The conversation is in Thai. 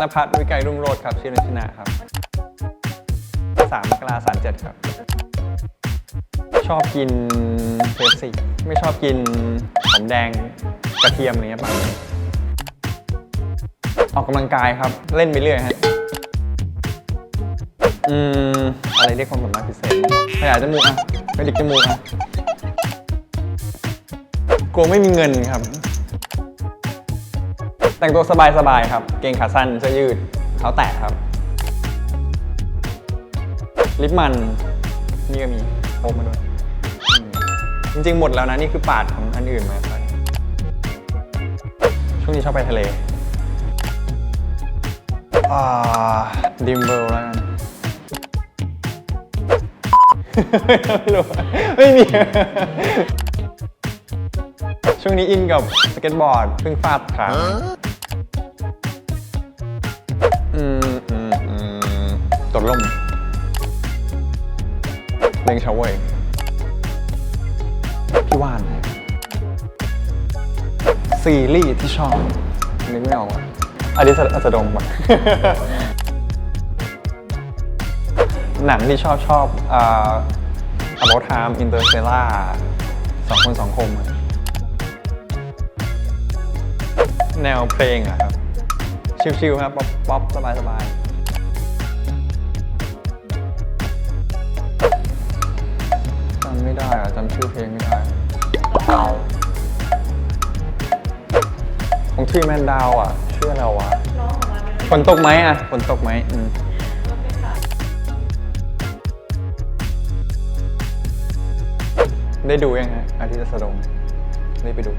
นภัสวิกัยรุ่งโรจน์ครับชื่อเล่นชนาครับสามมกราสามเจ็ดครับ ชอบกินเคฟซีไม่ชอบกินหอมแดงกระเทียมอะไรเงี้ยป่ะออกกำลังกายครับเล่นไปเรื่อยฮะอืมอะไรเรียกความสามารถพิเศษขยายจมูกอะกระดิกจมูกอะกลัวไม่มีเงินครับ แต่งตัวสบายๆครับ เกงขาสั้นเสื้อยืดเท้าแตะครับ ลิปมัน นี่ก็มีโพกมาด้วยจริงๆ หมดแล้วนะ นี่คือปาดของอันอื่นมาไปช่วงนี้ชอบไปทะเลอ่าดิมเบลแล้วกันไม่รู้ไม่มี ช่วงนี้อินกับสเก็ตบอร์ดเพิ่งฟาดครั มตดล่มเล่งชาวเวยพี่ว่านซีรีส์ที่ชอบนึกไม่ออกว่ะอดิสอัสดงป่ะหนังที่ชอบชอบอ่า About Time Interstellar สองคนสองคมอะแนวเพลงอะครับ ชิลๆครับ ป๊อปป๊อปสบายส ชื่อเพลงไม่ได้ของทรีแมนดาวอะชื่ออะไรวะฝนตกไหมอะฝนตกไหมอืมได้ดูยังฮะอาทิตย์สะดงได้ไปดู